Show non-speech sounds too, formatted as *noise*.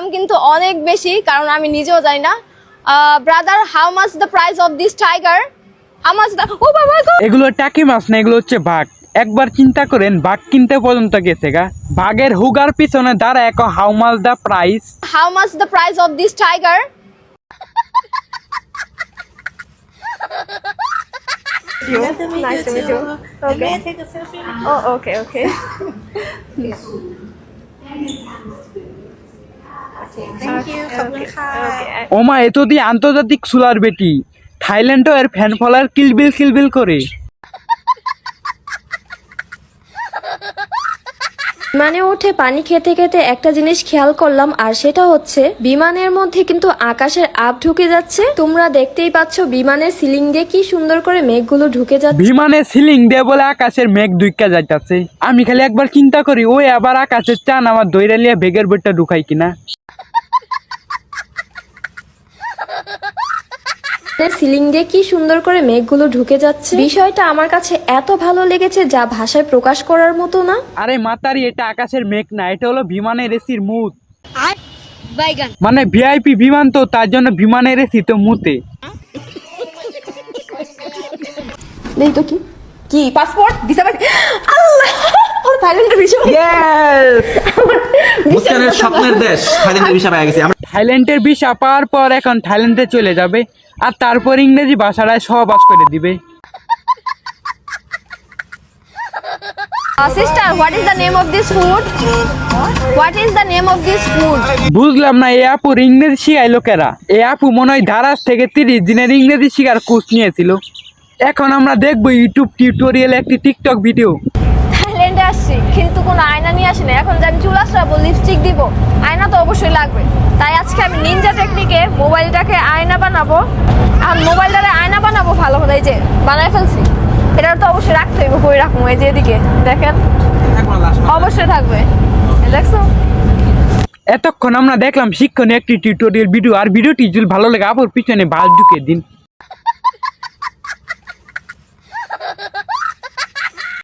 দাম কিন্তু অনেক বেশি কারণ আমি নিজেও জানি না brother how much the price of this tiger how much the ও বাবা গো এগুলো টাকি মাছ না এগুলো হচ্ছে বাঘ একবার চিন্তা করেন বাঘ কিনতে পর্যন্ত গেছে গা বাঘের হুগার পিছনে দাঁড়া এক how much the price how much the price of this tiger Nice to meet Nice to you meet you. And May I Okay. take a selfie? Oh, okay, okay. *laughs* ওমা এত দি আন্তর্জাতিক সুলার বেটি। থাইল্যান্ডও এর ফ্যান ফলার কিলবিল কিলবিল করে। বিমানে উঠে পানি খেতে খেতে একটা জিনিস খেয়াল করলাম, আর সেটা হচ্ছে বিমানের মধ্যে কিন্তু আকাশের আপ ঢুকে যাচ্ছে। তোমরা দেখতেই পাচ্ছ বিমানের সিলিং দিয়ে কি সুন্দর করে মেঘগুলো ঢুকে যাচ্ছে। বিমানের সিলিং দিয়ে বলে আকাশের মেঘ দুইকা যাইতাছে। আমি খালি একবার চিন্তা করি, ওই আবার আকাশের চান আমার দৈরালিয়া বেগের বইটা ঢুকাই কিনা। সিলিং দিয়ে কি সুন্দর করে মেঘগুলো ঢুকে যাচ্ছে? বিষয়টা আমার কাছে এত ভালো লেগেছে যা ভাষায় প্রকাশ করার মতো না। আরে মাতারি এটা আকাশের মেঘ না এটা হলো বিমানের এসির মুত। মানে ভিআইপি বিমান তো তার জন্য বিমানের এসি তো মুতে। নেই তো কি? কি পাসপোর্ট ভিসা থাইল্যান্ডের ভিসা মুস্কানের স্বপ্নের দেশ। থাইল্যান্ডের ভিসা পেয়ে গেছে। আমরা থাইল্যান্ডের ভিসা পাওয়ার পর এখন থাইল্যান্ডে চলে যাবে আর তারপর ইংরেজি ভাষাটায় সহবাস করে দিবে। Sister what is the name of this food what is the name of this food বুঝলাম না এই আপুর ইংরেজি শিখাই লোকেরা এই আপু মনে হয় ধারাস থেকে তিরিশ দিনের ইংরেজি শিখার কোর্স নিয়েছিল। এখন আমরা দেখব ইউটিউব টিউটোরিয়াল একটি টিকটক ভিডিও আসছি, কিন্তু কোনো আয়না নিয়ে আসি না এখন যে আমি চুল আসরাবো লিপস্টিক দিব, আয়না তো অবশ্যই লাগবে। তাই আজকে আমি নিনজা টেকনিকে মোবাইলটাকে আয়না বানাবো। আর মোবাইলটারে আয়না বানাবো ভালো করে, এই যে বানায় ফেলছি। এটা তো অবশ্যই রাখতে হইব কই রাখব, এই যে এদিকে, দেখেন। অবশ্যই থাকবে। দেখছ? এতক্ষণ আমরা দেখলাম শিক্ষণীয় একটি টিউটোরিয়াল ভিডিও আর ভিডিওটি যদি ভালো লাগে, আবার পিছনে ভালো ঢুকে দিন।